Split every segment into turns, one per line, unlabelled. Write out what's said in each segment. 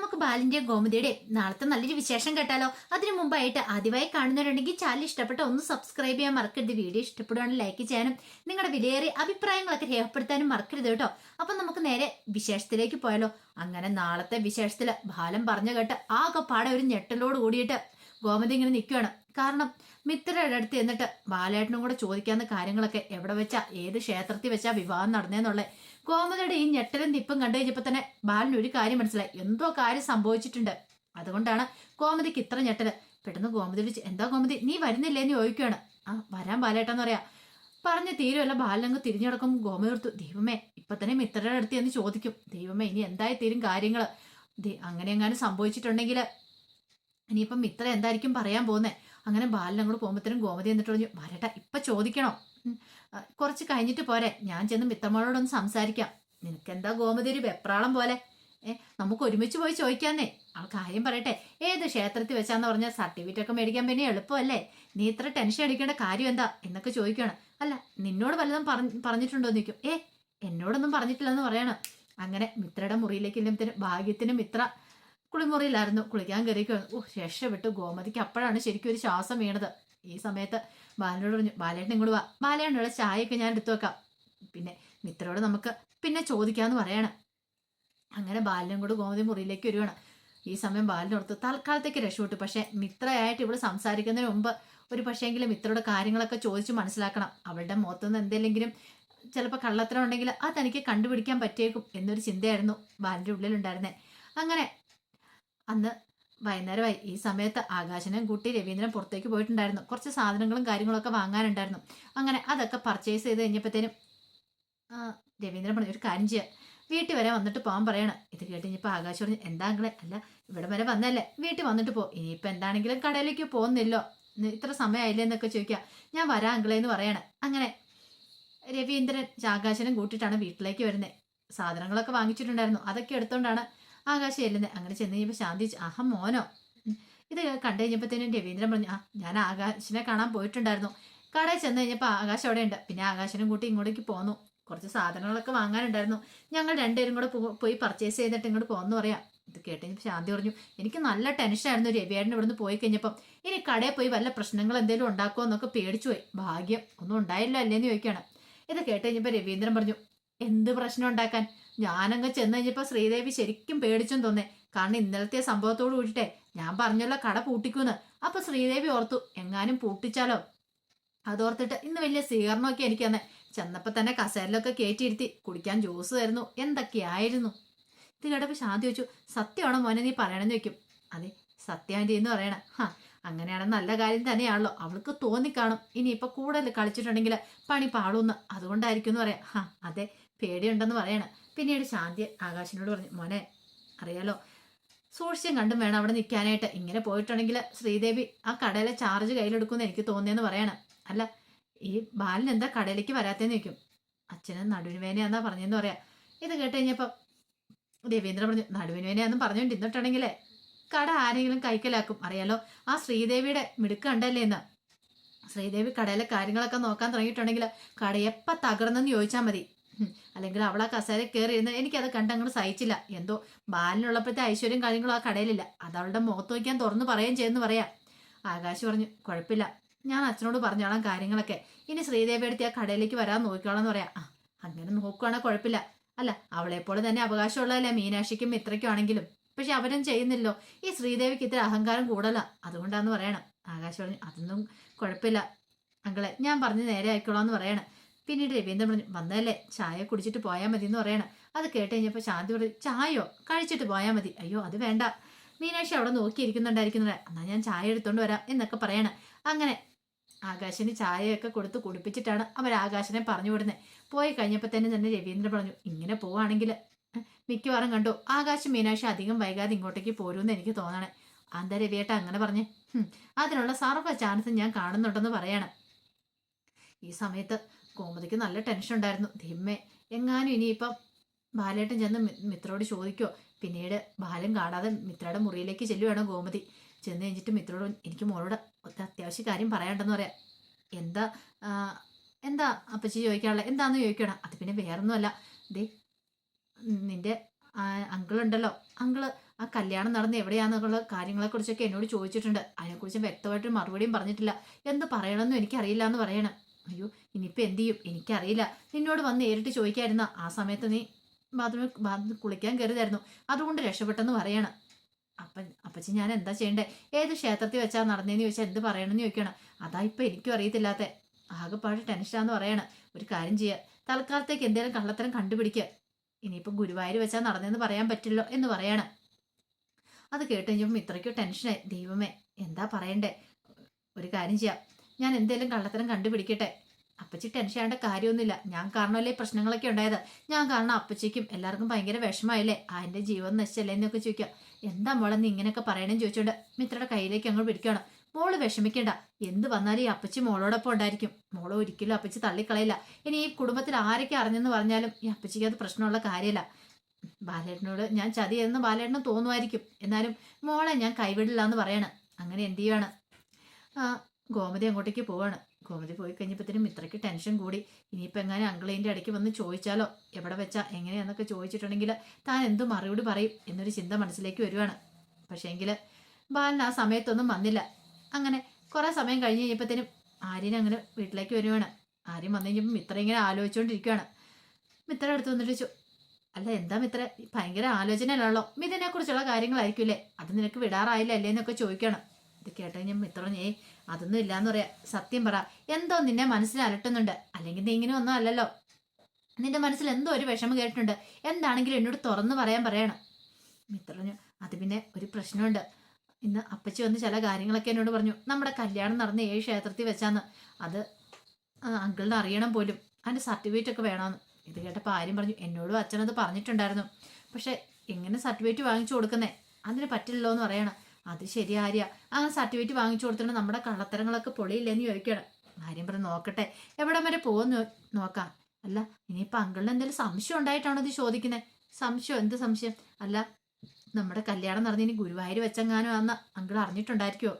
നമുക്ക് ബാലിന്റെയും ഗോമതിയുടെയും നാളത്തെ നല്ലൊരു വിശേഷം കേട്ടാലോ? അതിനു മുമ്പായിട്ട് ആദ്യമായി കാണുന്നവരുണ്ടെങ്കിൽ ചാനൽ ഇഷ്ടപ്പെട്ട ഒന്ന് സബ്സ്ക്രൈബ് ചെയ്യാൻ മറക്കരുത്. വീഡിയോ ഇഷ്ടപ്പെടുവാണെങ്കിൽ ലൈക്ക് ചെയ്യാനും നിങ്ങളുടെ വിലയേറിയ അഭിപ്രായങ്ങളൊക്കെ രേഖപ്പെടുത്താനും മറക്കരുത് കേട്ടോ. അപ്പൊ നമുക്ക് നേരെ വിശേഷത്തിലേക്ക് പോയാലോ? അങ്ങനെ നാളത്തെ വിശേഷത്തിൽ ബാലം പറഞ്ഞു കേട്ട് ആകെപ്പാടെ ഒരു ഞെട്ടലോട് കൂടിയിട്ട് ഗോമതി ഇങ്ങനെ നിൽക്കുകയാണ് കാരണം മിത്രയുടെ അടുത്ത് എന്നിട്ട് ബാലേട്ടനും കൂടെ ചോദിക്കാവുന്ന കാര്യങ്ങളൊക്കെ എവിടെ വെച്ചാ ഏത് ക്ഷേത്രത്തിൽ വെച്ചാ വിവാഹം നടന്നേന്നുള്ളത് ഗോമതിയുടെ ഈ ഞെട്ടലും തിപ്പും കണ്ടു കഴിഞ്ഞപ്പോ തന്നെ ബാലിന് ഒരു കാര്യം മനസ്സിലായി. എന്തോ കാര്യം സംഭവിച്ചിട്ടുണ്ട്. അതുകൊണ്ടാണ് കോമതിക്ക് ഇത്ര ഞെട്ടൽ. പെട്ടെന്ന് കോമതി എന്താ കോമതി നീ വരുന്നില്ലേ? എന്ന് ചോദിക്കുകയാണ് ആ വരാൻ ബാലേട്ടെന്ന് പറയാ. പറഞ്ഞ് തീരുമല്ല ബാലനങ്ങ് തിരിഞ്ഞു കിടക്കുമ്പോൾ ഗോമതി എടുത്തു ദൈവമേ ഇപ്പൊ തന്നെ മിത്രയുടെ അടുത്ത് എന്ന് ചോദിക്കും. ദൈവമേ ഇനി എന്തായി തീരും കാര്യങ്ങൾ അങ്ങനെ എങ്ങാനും സംഭവിച്ചിട്ടുണ്ടെങ്കിൽ ഇനിയിപ്പം മിത്ര എന്തായിരിക്കും പറയാൻ പോകുന്നേ? അങ്ങനെ ബാലൻ അങ്ങോട്ട് പോകുമ്പോഴത്തേനും ഗോമതി എന്നിട്ട് പറഞ്ഞു വരട്ടെ ഇപ്പൊ ചോദിക്കണോ? കുറച്ച് കഴിഞ്ഞിട്ട് പോരെ ഞാൻ ചെന്ന് മിത്തമ്മളോടൊന്ന് സംസാരിക്കാം. നിനക്കെന്താ ഗോമതി ഒരു വെപ്രാളം പോലെ? ഏ നമുക്ക് ഒരുമിച്ച് പോയി ചോദിക്കാന്നേ. ആ കാര്യം പറയട്ടെ ഏത് ക്ഷേത്രത്തിൽ വെച്ചാന്ന് പറഞ്ഞാൽ സർട്ടിഫിക്കറ്റ് ഒക്കെ മേടിക്കാൻ പിന്നെ എളുപ്പമല്ലേ? നീ ഇത്ര ടെൻഷൻ അടിക്കേണ്ട കാര്യം എന്താ? എന്നൊക്കെ ചോദിക്കുകയാണ്. അല്ല നിന്നോട് വല്ലതും പറഞ്ഞു പറഞ്ഞിട്ടുണ്ടോ? ചോദിക്കും. ഏ എന്നോടൊന്നും പറഞ്ഞിട്ടില്ലെന്ന് പറയണം. അങ്ങനെ മിത്രയുടെ മുറിയിലേക്ക് ഇല്ലുമ്പത്തിന് ഭാഗ്യത്തിന് മിത്ര കുളിമുറിയിലായിരുന്നു. കുളിക്കാൻ കയറിക്കുവായിരുന്നു ഓ രക്ഷപ്പെട്ടു. ഗോമതിക്ക് അപ്പോഴാണ് ശരിക്കും ഒരു ശ്വാസം വീണത്. ഈ സമയത്ത് ബാലനോട് പറഞ്ഞു ബാലേട്ടൻ ഇങ്ങോട്ട് വാ. ബാലേട്ടനുള്ള ചായയൊക്കെ ഞാൻ എടുത്തു വെക്കാം. പിന്നെ മിത്രയോട് നമുക്ക് പിന്നെ ചോദിക്കാന്ന് പറയാണ്. അങ്ങനെ ബാലനും കൂടെ ഗോമതി മുറിയിലേക്ക് വരുവാണ്. ഈ സമയം ബാലിനോർത്ത് തൽക്കാലത്തേക്ക് രക്ഷപ്പെട്ടു. പക്ഷെ മിത്രയായിട്ട് ഇവിടെ സംസാരിക്കുന്നതിന് മുമ്പ് ഒരു പക്ഷേങ്കിലും മിത്രയുടെ കാര്യങ്ങളൊക്കെ ചോദിച്ച് മനസ്സിലാക്കണം. അവളുടെ മുഖത്തുനിന്ന് എന്തെങ്കിലും ചിലപ്പോൾ കള്ളത്തരം ഉണ്ടെങ്കിൽ അത് തനിക്ക് കണ്ടുപിടിക്കാൻ പറ്റിയേക്കും എന്നൊരു ചിന്തയായിരുന്നു ബാലിന്റെ ഉള്ളിലുണ്ടായിരുന്നേ. അങ്ങനെ അന്ന് വൈകുന്നേരമായി. ഈ സമയത്ത് ആകാശനും കൂട്ടി രവീന്ദ്രൻ പുറത്തേക്ക് പോയിട്ടുണ്ടായിരുന്നു. കുറച്ച് സാധനങ്ങളും കാര്യങ്ങളൊക്കെ വാങ്ങാനുണ്ടായിരുന്നു. അങ്ങനെ അതൊക്കെ പർച്ചേസ് ചെയ്ത് കഴിഞ്ഞപ്പോഴത്തേനും രവീന്ദ്രൻ പറഞ്ഞു ഒരു കാര്യം ചെയ്യുക വീട്ടിൽ വരെ വന്നിട്ട് പോകാൻ പറയണം. ഇത് കേട്ട് ഇനിയിപ്പോൾ ആകാശ് പറഞ്ഞു എന്താ അങ്ങളെ അല്ല ഇവിടെ വരെ വന്നല്ലേ വീട്ടിൽ വന്നിട്ട് പോ. ഇനിയിപ്പോൾ എന്താണെങ്കിലും കടയിലേക്ക് പോകുന്നില്ലോ. ഇത്ര സമയമായില്ലേ എന്നൊക്കെ ചോദിക്കുക ഞാൻ വരാം എന്ന് പറയണം. അങ്ങനെ രവീന്ദ്രൻ ആകാശനും കൂട്ടിയിട്ടാണ് വീട്ടിലേക്ക് വരുന്നത് സാധനങ്ങളൊക്കെ വാങ്ങിച്ചിട്ടുണ്ടായിരുന്നു. അതൊക്കെ എടുത്തോണ്ടാണ് ആകാശം ചെല്ലുന്നത് അങ്ങനെ ചെന്ന് കഴിഞ്ഞപ്പോൾ ശാന്തി അഹം മോനോ. ഇത് കണ്ടു കഴിഞ്ഞപ്പോഴത്തേനും രവീന്ദ്രൻ പറഞ്ഞു ആ ഞാൻ ആകാശിനെ കാണാൻ പോയിട്ടുണ്ടായിരുന്നു. കടയിൽ ചെന്ന് കഴിഞ്ഞപ്പോൾ ആകാശം അവിടെ ഉണ്ട് പിന്നെ ആകാശനും കൂട്ടി ഇങ്ങോട്ടേക്ക് പോന്നു. കുറച്ച് സാധനങ്ങളൊക്കെ വാങ്ങാനുണ്ടായിരുന്നു. ഞങ്ങൾ രണ്ടുപേരും കൂടെ പോയി പർച്ചേസ് ചെയ്തിട്ട് ഇങ്ങോട്ട് പോകുന്നു പറയാം. ഇത് കേട്ട് ശാന്തി പറഞ്ഞു എനിക്ക് നല്ല ടെൻഷനായിരുന്നു രവിയേട്ടൻ ഇവിടുന്ന് പോയി കഴിഞ്ഞപ്പം. ഇനി കടയിൽ പോയി വല്ല പ്രശ്നങ്ങൾ എന്തെങ്കിലും ഉണ്ടാക്കുമോ എന്നൊക്കെ പേടിച്ചു പോയി. ഭാഗ്യം ഒന്നും ഉണ്ടായില്ല അല്ലേന്ന് ചോദിക്കുകയാണ്. ഇത് കേട്ട് കഴിഞ്ഞപ്പോൾ രവീന്ദ്രൻ പറഞ്ഞു എന്ത് പ്രശ്നം ഉണ്ടാക്കാൻ? ഞാനങ്ങ് ചെന്ന് കഴിഞ്ഞപ്പോൾ ശ്രീദേവി ശരിക്കും പേടിച്ചും തോന്നേ. കാരണം ഇന്നലത്തെ സംഭവത്തോട് കൂടിയിട്ടേ ഞാൻ പറഞ്ഞല്ലോ കട പൂട്ടിക്കൂന്ന്. അപ്പൊ ശ്രീദേവി ഓർത്തു എങ്ങാനും പൂട്ടിച്ചാലോ? അതോർത്തിട്ട് ഇന്ന് വലിയ സ്വീകരണമൊക്കെ എനിക്ക് തന്നെ ചെന്നപ്പോ തന്നെ കസേരയിലൊക്കെ കയറ്റിയിരുത്തി കുടിക്കാൻ ജ്യൂസ് തരുന്നു. എന്തൊക്കെയായിരുന്നു? ഇത് കേട്ടപ്പോൾ ശാന്തി വെച്ചു സത്യമാണോ മോനെ നീ പറയണമെന്ന് വെക്കും അതെ സത്യാന്റെ എന്ന് പറയണ. ഹാ അങ്ങനെയാണ് നല്ല കാര്യം തന്നെയാണല്ലോ. അവൾക്ക് തോന്നിക്കാണും ഇനിയിപ്പൊ കൂടുതൽ കളിച്ചിട്ടുണ്ടെങ്കിൽ പണി പാളൂന്ന്. അതുകൊണ്ടായിരിക്കും എന്ന് പറയാം. ഹാ അതെ പേടിയുണ്ടെന്ന് പറയണ. പിന്നീട് ശാന്തി ആകാശിനോട് പറഞ്ഞു മോനെ അറിയാലോ സൂക്ഷിച്ചും കണ്ടും വേണം അവിടെ നിൽക്കാനായിട്ട്. ഇങ്ങനെ പോയിട്ടുണ്ടെങ്കിൽ ശ്രീദേവി ആ കടയിലെ ചാർജ് കയ്യിലെടുക്കുമെന്ന് എനിക്ക് തോന്നിയെന്ന് പറയണം. അല്ല ഈ ബാലൻ എന്താ കടയിലേക്ക് വരാത്തേന്ന് നിൽക്കും അച്ഛന് നടുവിനുവേനയാന്നാ പറഞ്ഞെന്ന് പറയാം. ഇത് കേട്ട് കഴിഞ്ഞപ്പോൾ രവീന്ദ്രൻ പറഞ്ഞു പറഞ്ഞുകൊണ്ട് പറഞ്ഞുകൊണ്ടിരുന്നിട്ടുണ്ടെങ്കിലേ കട ആരെങ്കിലും കൈക്കലാക്കും. അറിയാലോ ആ ശ്രീദേവിയുടെ മിടുക്ക് കണ്ടല്ലേ എന്ന്. ശ്രീദേവി കടയിലെ കാര്യങ്ങളൊക്കെ നോക്കാൻ തുടങ്ങിയിട്ടുണ്ടെങ്കിൽ കട എപ്പം തകർന്നെന്ന് ചോദിച്ചാൽ മതി. അല്ലെങ്കിൽ അവൾ ആ കസേര കയറി ഇരുന്ന് എനിക്കത് കണ്ട് അങ്ങോട്ട് സഹിച്ചില്ല. എന്തോ ബാലിനുള്ളപ്പോഴത്തെ ഐശ്വര്യം കാര്യങ്ങളും ആ കടയിലില്ല. അത് അവളുടെ മുഖത്ത് വയ്ക്കാൻ തുറന്നു പറയുകയും ചെയ്യുന്ന പറയാം. ആകാശ് പറഞ്ഞു കുഴപ്പമില്ല. ഞാൻ അച്ഛനോട് പറഞ്ഞോളാം കാര്യങ്ങളൊക്കെ. ഇനി ശ്രീദേവി എടുത്ത് ആ കടയിലേക്ക് വരാൻ നോക്കിക്കോളാം എന്ന് പറയാം. ആ അങ്ങനെ നോക്കുവാണെങ്കിൽ കുഴപ്പമില്ല. അല്ല അവളെപ്പോലെ തന്നെ അവകാശമുള്ളതല്ലേ മീനാക്ഷിക്കും മിത്രയ്ക്കും ആണെങ്കിലും. പക്ഷെ അവരും ചെയ്യുന്നില്ലോ. ഈ ശ്രീദേവിക്ക് ഇത്ര അഹങ്കാരം കൂടല അതുകൊണ്ടാന്ന് പറയണം. ആകാശ് പറഞ്ഞു അതൊന്നും കുഴപ്പമില്ല. അങ്കളെ ഞാൻ പറഞ്ഞ് നേരെ ആയിക്കോളാം എന്ന് പറയണം. പിന്നീട് രവീന്ദ്രൻ പറഞ്ഞു വന്നതല്ലേ ചായ കുടിച്ചിട്ട് പോയാൽ മതി എന്ന് പറയണം. അത് കേട്ട് കഴിഞ്ഞപ്പോൾ ശാന്തി പറഞ്ഞു ചായയോ? കഴിച്ചിട്ട് പോയാൽ മതി. അയ്യോ അത് വേണ്ട. മീനാക്ഷി അവിടെ നോക്കിയിരിക്കുന്നുണ്ടായിരിക്കുന്നത് എന്നാൽ ഞാൻ ചായ എടുത്തോണ്ട് വരാം എന്നൊക്കെ പറയണം. അങ്ങനെ ആകാശിന് ചായയൊക്കെ കൊടുത്ത് കുടിപ്പിച്ചിട്ടാണ് അവർ ആകാശനെ പറഞ്ഞു വിടുന്നത് പോയി കഴിഞ്ഞപ്പോൾ തന്നെ തന്നെ രവീന്ദ്രൻ പറഞ്ഞു ഇങ്ങനെ പോവാണെങ്കിൽ മിക്കവാറും കണ്ടു. ആകാശ് മീനാക്ഷി അധികം വൈകാതെ ഇങ്ങോട്ടേക്ക് പോരുമെന്ന് എനിക്ക് തോന്നണേ. അന്ത രവിയേട്ട അങ്ങനെ പറഞ്ഞേ? അതിനുള്ള സർവ ചാൻസ് ഞാൻ കാണുന്നുണ്ടെന്ന് പറയണം. ഈ സമയത്ത് കോമതിക്ക് നല്ല ടെൻഷൻ ഉണ്ടായിരുന്നു. ധിമ്മേ എങ്ങാനും ഇനിയിപ്പം ബാലേട്ടൻ ചെന്ന് മിത്രോട് മിത്രയോട് ചോദിക്കോ. പിന്നീട് ബാലൻ കാണാതെ മിത്രയുടെ മുറിയിലേക്ക് ചെല്ലുവാണ് ഗോമതി. ചെന്ന് കഴിഞ്ഞിട്ട് മിത്രയോട് എനിക്ക് മോളോട് അത്യാവശ്യ കാര്യം പറയാണ്ടെന്ന് പറയാം. എന്താ എന്താ അപ്പച്ചി ചോദിക്കാനുള്ള എന്താന്ന് ചോദിക്കണം. അത് പിന്നെ വേറൊന്നുമല്ല. ദേ നിന്റെ അങ്കിളുണ്ടല്ലോ. അങ്കിൾ ആ കല്യാണം നടന്ന് എവിടെയാണെന്നുള്ള കാര്യങ്ങളെക്കുറിച്ചൊക്കെ എന്നോട് ചോദിച്ചിട്ടുണ്ട്. അതിനെക്കുറിച്ച് വ്യക്തമായിട്ട് മറുപടിയും പറഞ്ഞിട്ടില്ല. എന്ത് പറയണമെന്നും എനിക്കറിയില്ല എന്ന് പറയണം. അയ്യോ ഇനിയിപ്പോൾ എന്ത് ചെയ്യും? എനിക്കറിയില്ല. നിന്നോട് വന്ന് നേരിട്ട് ചോദിക്കായിരുന്ന. ആ സമയത്ത് നീ ബാത്റൂമിൽ ബാത്റൂമിൽ കുളിക്കാൻ കയറിയതായിരുന്നു. അതുകൊണ്ട് രക്ഷപ്പെട്ടെന്ന് പറയണം. അപ്പൻ അപ്പച്ചി ഞാൻ എന്താ ചെയ്യണ്ടേ? ഏത് ക്ഷേത്രത്തിൽ വെച്ചാൽ നടന്നതെന്ന് ചോദിച്ചാൽ എന്ത് പറയണമെന്ന് ചോദിക്കണം. അതാ ഇപ്പം എനിക്കും അറിയത്തില്ലാത്ത. ആകെപ്പാട് ടെൻഷനാന്ന് പറയണം. ഒരു കാര്യം ചെയ്യുക തൽക്കാലത്തേക്ക് എന്തെങ്കിലും കള്ളത്തരം കണ്ടുപിടിക്കുക ഇനിയിപ്പോൾ ഗുരുവായൂർ വെച്ചാൽ നടന്നെന്ന് പറയാൻ പറ്റില്ലോ എന്ന് പറയണം. അത് കേട്ട് കഴിഞ്ഞപ്പോൾ ഇത്രയ്ക്ക് ടെൻഷനായി. ദൈവമേ എന്താ പറയണ്ടേ? ഒരു കാര്യം ചെയ്യാം. ഞാൻ എന്തേലും കള്ളത്തരം കണ്ടുപിടിക്കട്ടെ? അപ്പച്ചി ടെൻഷൻ ആവേണ്ട കാര്യമൊന്നുമില്ല. ഞാൻ കാരണമല്ലേ പ്രശ്നങ്ങളൊക്കെ ഉണ്ടായത്? ഞാൻ കാരണം അപ്പച്ചിക്കും എല്ലാവർക്കും ഭയങ്കര വിഷമമായില്ലേ? ആ എന്റെ ജീവൻ നശിച്ചല്ലേ എന്നൊക്കെ ചോദിക്കുക. എന്താ മോളെ നീ ഇങ്ങനെയൊക്കെ പറയണം ചോദിച്ചോണ്ട് മിത്രയുടെ കയ്യിലേക്ക് അങ്ങോട്ട് പിടിക്കണം മോൾ വിഷമിക്കണ്ട. എന്ത് വന്നാലും ഈ അപ്പച്ചി മോളോടൊപ്പം ഉണ്ടായിരിക്കും. മോളെ ഒരിക്കലും അപ്പച്ചി തള്ളിക്കളയില്ല. ഇനി ഈ കുടുംബത്തിൽ ആരൊക്കെ അറിഞ്ഞെന്ന് പറഞ്ഞാലും ഈ അപ്പച്ചിക്ക് അത് പ്രശ്നമുള്ള കാര്യമല്ല. ബാലേട്ടനോട് ഞാൻ ചതിയെന്ന് ബാലേട്ടന് തോന്നുമായിരിക്കും. എന്നാലും മോളെ ഞാൻ കൈവിടില്ല എന്ന് പറയണം. അങ്ങനെ എന്ത് ചെയ്യുവാണ്? ഗോമതി അങ്ങോട്ടേക്ക് പോവാണ്. ഗോമതി പോയി കഴിഞ്ഞപ്പോഴത്തേനും ഇത്രയ്ക്ക് ടെൻഷൻ കൂടി. ഇനിയിപ്പോൾ എങ്ങനെ അങ്കിളിന്റെ ഇടയ്ക്ക് വന്ന് ചോദിച്ചാലോ? എവിടെ വെച്ചാ? എങ്ങനെയാന്നൊക്കെ ചോദിച്ചിട്ടുണ്ടെങ്കിൽ താൻ എന്തു മറുപടി പറയും എന്നൊരു ചിന്ത മനസ്സിലേക്ക് വരുവാണ്. പക്ഷേങ്കിൽ ബാലൻ ആ സമയത്തൊന്നും വന്നില്ല. അങ്ങനെ കുറേ സമയം കഴിഞ്ഞ് കഴിഞ്ഞപ്പോഴത്തേനും ആര്യൻ അങ്ങനെ വീട്ടിലേക്ക് വരുവാണ്. ആര്യൻ വന്നു കഴിഞ്ഞപ്പോൾ മിത്ര ഇങ്ങനെ ആലോചിച്ചുകൊണ്ടിരിക്കുകയാണ് മിത്ര അടുത്ത് വന്നിട്ട് ചോ അല്ല എന്താ മിത്ര? ഭയങ്കര ആലോചനയല്ലോ മിഥുനെ കുറിച്ചുള്ള കാര്യങ്ങളായിരിക്കില്ലേ? അത് നിനക്ക് വിടാറായില്ല അല്ലേ? എന്നൊക്കെ ചോദിക്കണം ഇത് കേട്ടാ ഞാൻ മിത്രഞ്ഞേ അതൊന്നും ഇല്ലാന്ന് പറയാ. സത്യം പറ. എന്തോ നിന്നെ മനസ്സിൽ അലട്ടുന്നുണ്ട്. അല്ലെങ്കിൽ നീ ഇങ്ങനെ ഒന്നും അല്ലല്ലോ. നിന്റെ മനസ്സിൽ എന്തോ ഒരു വിഷമം കേട്ടിട്ടുണ്ട്. എന്താണെങ്കിലും എന്നോട് തുറന്നു പറയാൻ പറയണം. മിത്രഞ്ഞു അത് പിന്നെ ഒരു പ്രശ്നമുണ്ട്. ഇന്ന് അപ്പച്ചി വന്ന് ചില കാര്യങ്ങളൊക്കെ എന്നോട് പറഞ്ഞു. നമ്മുടെ കല്യാണം നടന്ന ഏഴ് ക്ഷേത്രത്തിൽ വെച്ചാന്ന്. അത് അങ്കിളിന് അറിയണം പോലും. അതിന്റെ സർട്ടിഫിക്കറ്റ് ഒക്കെ വേണമെന്ന് ഇത് കേട്ടപ്പോൾ ആര്യം പറഞ്ഞു എന്നോടും അച്ഛനത് പറഞ്ഞിട്ടുണ്ടായിരുന്നു. പക്ഷെ എങ്ങനെ സർട്ടിഫിക്കറ്റ് വാങ്ങിച്ചു കൊടുക്കുന്നേ? അതിന് പറ്റില്ലല്ലോ എന്ന് പറയണം. അത് ശരി ആര്യ. ആ സർട്ടിഫിക്കറ്റ് വാങ്ങിച്ചു കൊടുത്തിട്ട് നമ്മുടെ കള്ളത്തരങ്ങളൊക്കെ പൊളിയില്ലെന്ന് ചോദിക്കണം ആര്യം പറഞ്ഞു നോക്കട്ടെ. എവിടം വരെ പോകുന്നു നോക്കാം. അല്ല ഇനിയിപ്പോൾ അങ്കിളിന് എന്തെങ്കിലും സംശയം ഉണ്ടായിട്ടാണോ ഇത് ചോദിക്കുന്നത് സംശയം എന്ത് സംശയം? അല്ല നമ്മുടെ കല്യാണം നടന്ന് ഇനി ഗുരുവായൂർ വെച്ചെങ്ങാനും ആന്ന് അങ്കിൾ അറിഞ്ഞിട്ടുണ്ടായിരിക്കുമോ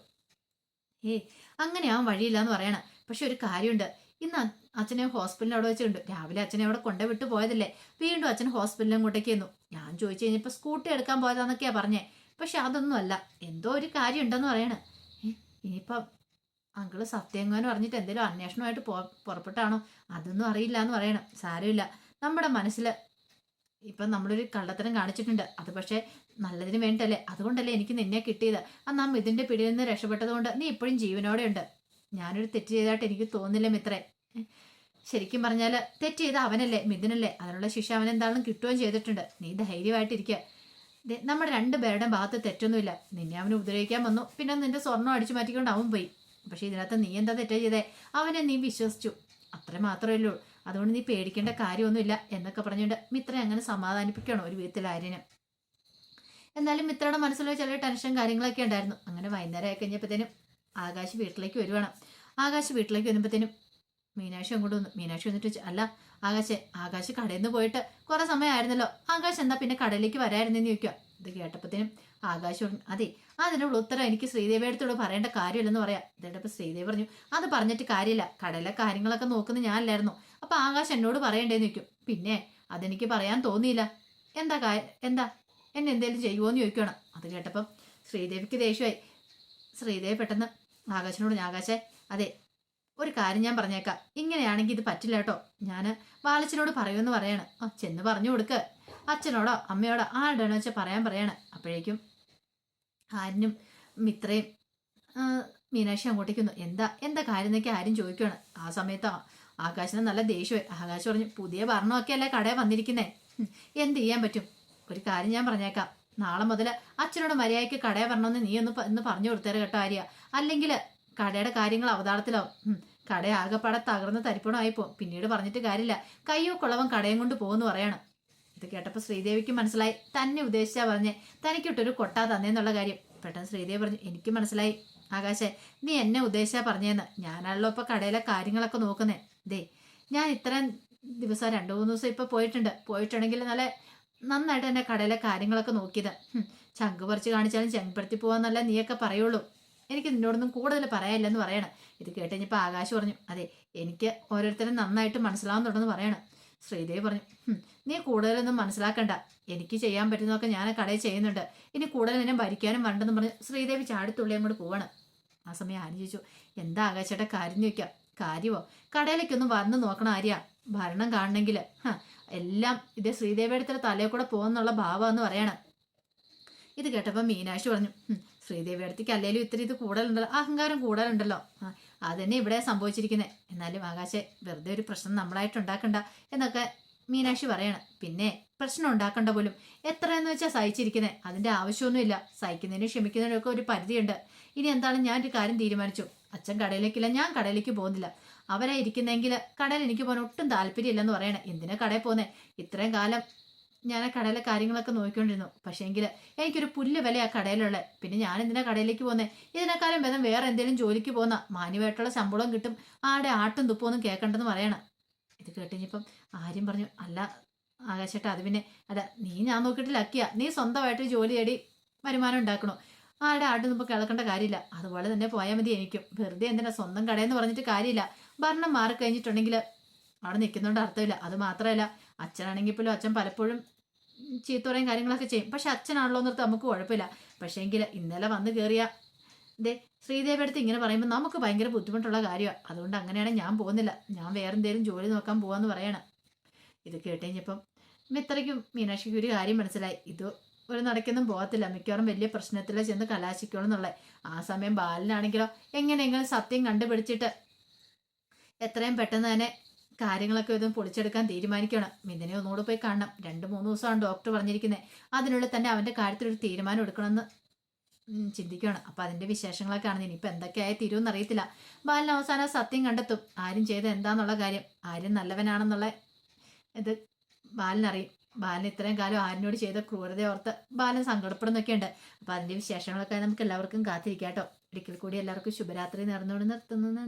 ഏ അങ്ങനെ ആവാൻ വഴിയില്ല എന്ന് പറയണം. പക്ഷെ ഒരു കാര്യമുണ്ട്. ഇന്ന് അച്ഛനെ ഹോസ്പിറ്റലിൽ അവിടെ വെച്ചിട്ടുണ്ട്. രാവിലെ അച്ഛനെ അവിടെ കൊണ്ടേ വിട്ടു പോയതല്ലേ. വീണ്ടും അച്ഛൻ ഹോസ്പിറ്റലിൽ അങ്ങോട്ടേക്ക് ചെന്നു. ഞാൻ ചോദിച്ചു കഴിഞ്ഞപ്പോൾ സ്കൂട്ടി എടുക്കാൻ പോയതാന്നൊക്കെയാ പറഞ്ഞേ. പക്ഷെ അതൊന്നും അല്ല എന്തോ ഒരു കാര്യം ഉണ്ടെന്ന് പറയണ ഇനിയിപ്പം അങ്കിൾ സത്യങ്ങാനും പറഞ്ഞിട്ട് എന്തെങ്കിലും അന്വേഷണമായിട്ട് പോ പുറപ്പെട്ടാണോ? അതൊന്നും അറിയില്ല എന്ന് പറയണം. സാരമില്ല. നമ്മുടെ മനസ്സിൽ ഇപ്പം നമ്മളൊരു കള്ളത്തരം കാണിച്ചിട്ടുണ്ട്. അത് പക്ഷേ നല്ലതിന് വേണ്ടല്ലേ അതുകൊണ്ടല്ലേ എനിക്ക് നിന്നെ കിട്ടിയത്. അന്ന് ആ മിഥുന്റെ പിടിയിൽ നിന്ന് രക്ഷപ്പെട്ടതുകൊണ്ട് നീ ഇപ്പോഴും ജീവനോടെ ഉണ്ട് ഞാനൊരു തെറ്റ് ചെയ്തതായിട്ട് എനിക്ക് തോന്നില്ല മിത്രേ. ശരിക്കും പറഞ്ഞാൽ തെറ്റ് ചെയ്ത അവനല്ലേ മിഥുനല്ലേ. അതിനുള്ള ശിക്ഷ അവൻ എന്താണെന്നും കിട്ടുകയും ചെയ്തിട്ടുണ്ട്. നീ ധൈര്യമായിട്ടിരിക്കുക നമ്മുടെ രണ്ട് പേരുടെ ഭാഗത്ത് തെറ്റൊന്നുമില്ല. നിന്നെ അവന് ഉപദ്രവിക്കാൻ വന്നു. പിന്നെ നിന്റെ സ്വർണം അടിച്ചു മാറ്റിക്കൊണ്ട് അവൻ പോയി. പക്ഷെ ഇതിനകത്ത് നീ എന്താ തെറ്റാ ചെയ്തേ? അവനെ നീ വിശ്വസിച്ചു. അത്ര മാത്രമേ ഉള്ളൂ. അതുകൊണ്ട് നീ പേടിക്കേണ്ട കാര്യമൊന്നുമില്ല എന്നൊക്കെ പറഞ്ഞുകൊണ്ട് മിത്രം അങ്ങനെ സമാധാനിപ്പിക്കണം ഒരു ആര്യന്. എന്നാലും മിത്രയുടെ മനസ്സിൽ ചില ടെൻഷൻ കാര്യങ്ങളൊക്കെ ഉണ്ടായിരുന്നു. അങ്ങനെ വൈകുന്നേരം ആയി കഴിഞ്ഞപ്പോഴത്തേനും ആകാശ് വീട്ടിലേക്ക് വരുവാണ്. ആകാശ് വീട്ടിലേക്ക് വരുമ്പോഴത്തേനും മീനാക്ഷി അങ്ങോട്ട് വന്നു. മീനാക്ഷി വന്നിട്ട് അല്ല ആകാശ് ആകാശ് കടയിൽ നിന്ന് പോയിട്ട് കുറെ സമയമായിരുന്നല്ലോ. ആകാശ് എന്താ പിന്നെ കടയിലേക്ക് വരായിരുന്നെന്ന് ചോദിക്കുക ഇത് കേട്ടപ്പോഴത്തേനും ആകാശ് പറഞ്ഞു അതെ അതിനുള്ള ഉത്തരം എനിക്ക് ശ്രീദേവി അടുത്തോട് പറയേണ്ട കാര്യമില്ലെന്ന് പറയാം. ഇതേട്ടപ്പോൾ ശ്രീദേവി പറഞ്ഞു അത് പറഞ്ഞിട്ട് കാര്യമില്ല. കടയിലെ കാര്യങ്ങളൊക്കെ നോക്കുന്നത് ഞാനല്ലായിരുന്നു. അപ്പൊ ആകാശ് എന്നോട് പറയണ്ടേന്ന് ചോദിക്കും. പിന്നെ അതെനിക്ക് പറയാൻ തോന്നിയില്ല. എന്താ കാ- എന്താ? എന്നെ എന്തേലും ചെയ്യുമോന്ന് ചോദിക്കണം അത് കേട്ടപ്പം ശ്രീദേവിക്ക് ദേഷ്യമായി. ശ്രീദേവി പെട്ടെന്ന് ആകാശനോട് ആകാശേ അതെ ഒരു കാര്യം ഞാൻ പറഞ്ഞേക്കാം. ഇങ്ങനെയാണെങ്കിൽ ഇത് പറ്റില്ല കേട്ടോ. ഞാൻ ബാലച്ചനോട് പറയുമെന്ന് പറയാണ്. ആ ചെന്ന് പറഞ്ഞു കൊടുക്ക്. അച്ഛനോടോ അമ്മയോടോ ആരുടെയാണോ വെച്ചാൽ പറയാൻ പറയാണ്. അപ്പോഴേക്കും ആരിനും മിത്രയും മീനാക്ഷി അങ്ങോട്ടേക്ക് വന്നു. എന്താ? എന്താ കാര്യം? എന്നൊക്കെ ആരും ചോദിക്കുകയാണ് ആ സമയത്ത് ആകാശിന് നല്ല ദേഷ്യമായി. ആകാശ് പറഞ്ഞു പുതിയ ഭരണമൊക്കെ അല്ലേ കടയിൽ വന്നിരിക്കുന്നേ? എന്ത് ചെയ്യാൻ പറ്റും? ഒരു കാര്യം ഞാൻ പറഞ്ഞേക്കാം. നാളെ മുതൽ അച്ഛനോട് മര്യാദയ്ക്ക് കടയെ വരണമെന്ന് നീ ഒന്ന് ഒന്ന് പറഞ്ഞു കൊടുത്തേരെ കേട്ടോ ആര്യ. അല്ലെങ്കിൽ കടയുടെ കാര്യങ്ങൾ അവതാളത്തിലാവും. കട ആകെപ്പാടെ തകർന്ന് തരിപ്പണമായി പോകും പിന്നീട് പറഞ്ഞിട്ട് കാര്യമില്ല. കയ്യോ കുളവൻ കടയും കൊണ്ട് പോകുമെന്ന് പറയാണ്. ഇത് കേട്ടപ്പോൾ ശ്രീദേവിക്ക് മനസ്സിലായി. തന്നെ ഉദ്ദേശിച്ചാ പറഞ്ഞേ. തനിക്കിട്ടൊരു കൊട്ടാ തന്നേന്നുള്ള കാര്യം. പെട്ടെന്ന് ശ്രീദേവി പറഞ്ഞു എനിക്ക് മനസ്സിലായി. ആകാശെ നീ എന്നെ ഉദ്ദേശിച്ചാ പറഞ്ഞേന്ന്. ഞാനാണല്ലോ ഇപ്പൊ കടയിലെ കാര്യങ്ങളൊക്കെ നോക്കുന്നേ. ദേ ഞാൻ ഇത്രയും ദിവസം രണ്ടു മൂന്ന് ദിവസം ഇപ്പൊ പോയിട്ടുണ്ട്. പോയിട്ടുണ്ടെങ്കിൽ നല്ല നന്നായിട്ട് എന്നെ കടയിലെ കാര്യങ്ങളൊക്കെ നോക്കിയത്. ചങ്ക് പറിച്ച് കാണിച്ചാലും ചെങ്കപ്പെടുത്തി പോവാന്നല്ല നീയൊക്കെ പറയുള്ളൂ. എനിക്ക് നിന്നോടൊന്നും കൂടുതൽ പറയാനില്ലെന്ന് പറയണം. ഇത് കേട്ട് കഴിഞ്ഞപ്പോൾ ആകാശ് പറഞ്ഞു അതെ എനിക്ക് ഓരോരുത്തരും നന്നായിട്ട് മനസ്സിലാവാൻ മനസ്സിലാവുന്നുണ്ടെന്ന് പറയണം. ശ്രീദേവി പറഞ്ഞു നീ കൂടുതലൊന്നും മനസ്സിലാക്കണ്ട. എനിക്ക് ചെയ്യാൻ പറ്റുന്നതൊക്കെ ഞാൻ കടയിൽ ചെയ്യുന്നുണ്ട്. ഇനി കൂടുതൽ നിന്നെ ഭരിക്കാനും വേണ്ടെന്ന് പറഞ്ഞ് ശ്രീദേവി ചാടിത്തുള്ളി അങ്ങോട്ട് പോവാണ്. ആ സമയം ആര്യ ചോദിച്ചു എന്താ ആകാശയുടെ കാര്യം ചോദിക്കാം? കാര്യമോ കടയിലേക്കൊന്നും വന്ന് നോക്കണം ആര്യ? ഭരണം കാണണമെങ്കിൽ. എല്ലാം ഇത് ശ്രീദേവിയുടെ തലയിൽ കൂടെ പോകുന്നുള്ള എന്ന് പറയണം. ഇത് കേട്ടപ്പോൾ മീനാക്ഷി പറഞ്ഞു "ഹും, ശ്രീദേവി അടുത്തേക്ക് അല്ലേലും ഇത്തിരി ഇത് കൂടുതലുണ്ടല്ലോ. അഹങ്കാരം കൂടുതലുണ്ടല്ലോ. അതന്നെ ഇവിടെ സംഭവിച്ചിരിക്കുന്നത് എന്നാലും ആകാശെ വെറുതെ ഒരു പ്രശ്നം നമ്മളായിട്ട് ഉണ്ടാക്കണ്ട എന്നൊക്കെ മീനാക്ഷി പറയണം. പിന്നെ പ്രശ്നം ഉണ്ടാക്കണ്ട പോലും. എത്രയെന്ന് വെച്ചാൽ സഹിച്ചിരിക്കുന്നത് അതിന്റെ ആവശ്യമൊന്നുമില്ല. സഹിക്കുന്നതിനും ക്ഷമിക്കുന്നതിനും ഒക്കെ ഒരു പരിധിയുണ്ട്. ഇനി എന്താണ് ഞാൻ ഒരു കാര്യം തീരുമാനിച്ചു? അച്ഛൻ കടയിലേക്കില്ല ഞാൻ കടയിലേക്ക് പോകുന്നില്ല. അവരെ ഇരിക്കുന്നെങ്കിൽ കടയിൽ എനിക്ക് പോകാൻ ഒട്ടും താല്പര്യമില്ലെന്ന് പറയണേ. എന്തിനാ കടയിൽ പോകുന്നത് ഇത്രയും കാലം ഞാൻ ആ കടയിലെ കാര്യങ്ങളൊക്കെ നോക്കിക്കൊണ്ടിരുന്നു. പക്ഷേ എങ്കിൽ എനിക്കൊരു പുല്ല് വില ആ കടയിലുള്ളത്. പിന്നെ ഞാൻ എന്തിനാ കടയിലേക്ക് പോകുന്നത് ഇതിനേക്കാളും ഭേദം വേറെ എന്തെങ്കിലും ജോലിക്ക് പോകുന്ന മാന്യമായിട്ടുള്ള ശമ്പളവും കിട്ടും. ആടെ ആട്ടും തുപ്പൊന്നും കേൾക്കണ്ടെന്ന് പറയണം. ഇത് കേട്ടിഞ്ഞപ്പം ആര്യം പറഞ്ഞു അല്ല ആകാശേട്ടാ അത് പിന്നെ അല്ല നീ ഞാൻ നോക്കിയിട്ട് ലക്കിയ. നീ സ്വന്തമായിട്ട് ജോലി തേടി വരുമാനം ഉണ്ടാക്കണോ? ആടെ ആട്ടും തുപ്പം കേൾക്കേണ്ട കാര്യമില്ല. അതുപോലെ തന്നെ പോയാൽ മതി എനിക്കും. വെറുതെ എന്തിനാ സ്വന്തം കടയെന്ന് പറഞ്ഞിട്ട് കാര്യമില്ല. ഭരണം മാറിക്കഴിഞ്ഞിട്ടുണ്ടെങ്കിൽ അവിടെ നിൽക്കുന്നതുകൊണ്ട് അർത്ഥമില്ല. അത് മാത്രമല്ല അച്ഛനാണെങ്കിൽ പോലും അച്ഛൻ പലപ്പോഴും ചീത്ത പറയും കാര്യങ്ങളൊക്കെ ചെയ്യും. പക്ഷെ അച്ഛനാണല്ലോ എന്നിട്ട് നമുക്ക് കുഴപ്പമില്ല. പക്ഷേ എങ്കിൽ ഇന്നലെ വന്ന് കയറിയ ദേ ശ്രീദേവി അടുത്ത് ഇങ്ങനെ പറയുമ്പോൾ നമുക്ക് ഭയങ്കര ബുദ്ധിമുട്ടുള്ള കാര്യമാണ് അതുകൊണ്ട് അങ്ങനെയാണ് ഞാൻ പോകുന്നില്ല. ഞാൻ വേറെ എന്തെങ്കിലും ജോലി നോക്കാൻ പോകാമെന്ന് പറയണം. ഇത് കേട്ടുകഴിഞ്ഞപ്പം മിത്രയ്ക്കും മീനാക്ഷിക്കും ഒരു കാര്യം മനസ്സിലായി. ഇത് ഒരു നടക്കൊന്നും പോകത്തില്ല. മിക്കവാറും വലിയ പ്രശ്നത്തിൽ ചെന്ന് കലാശിക്കണം എന്നുള്ളത്. ആ സമയം ബാലനാണെങ്കിലോ എങ്ങനെയെങ്കിലും സത്യം കണ്ടുപിടിച്ചിട്ട് എത്രയും പെട്ടെന്ന് തന്നെ കാര്യങ്ങളൊക്കെ ഇതും പൊളിച്ചെടുക്കാൻ തീരുമാനിക്കണം. മിഥുനെ ഒന്നുകൂടെ പോയി കാണണം. രണ്ട് മൂന്ന് ദിവസമാണ് ഡോക്ടർ പറഞ്ഞിരിക്കുന്നത് അതിനുള്ളിൽ തന്നെ അവന്റെ കാര്യത്തിൽ ഒരു തീരുമാനം എടുക്കണമെന്ന് ചിന്തിക്കുകയാണ് അപ്പം അതിന്റെ വിശേഷങ്ങളൊക്കെ ആണ് ഇനിയിപ്പോൾ എന്തൊക്കെയായി തീരുമെന്ന് അറിയത്തില്ല ബാലൻ അവസാനം സത്യം കണ്ടെത്തും. ആരും ചെയ്ത് എന്താന്നുള്ള കാര്യം. ആരും നല്ലവനാണെന്നുള്ള ഇത് ബാലനറിയും ബാലൻ ഇത്രയും കാലം ആരിനോട് ചെയ്ത ക്രൂരത ഓർത്ത് ബാലൻ സങ്കടപ്പെടുന്നൊക്കെ ഉണ്ട് അപ്പം അതിന്റെ വിശേഷങ്ങളൊക്കെ നമുക്ക് എല്ലാവർക്കും കാത്തിരിക്കാം കേട്ടോ. ഒരിക്കൽ കൂടി എല്ലാവർക്കും ശുഭരാത്രി നേർന്നുകൊണ്ട് നിർത്തുന്നു.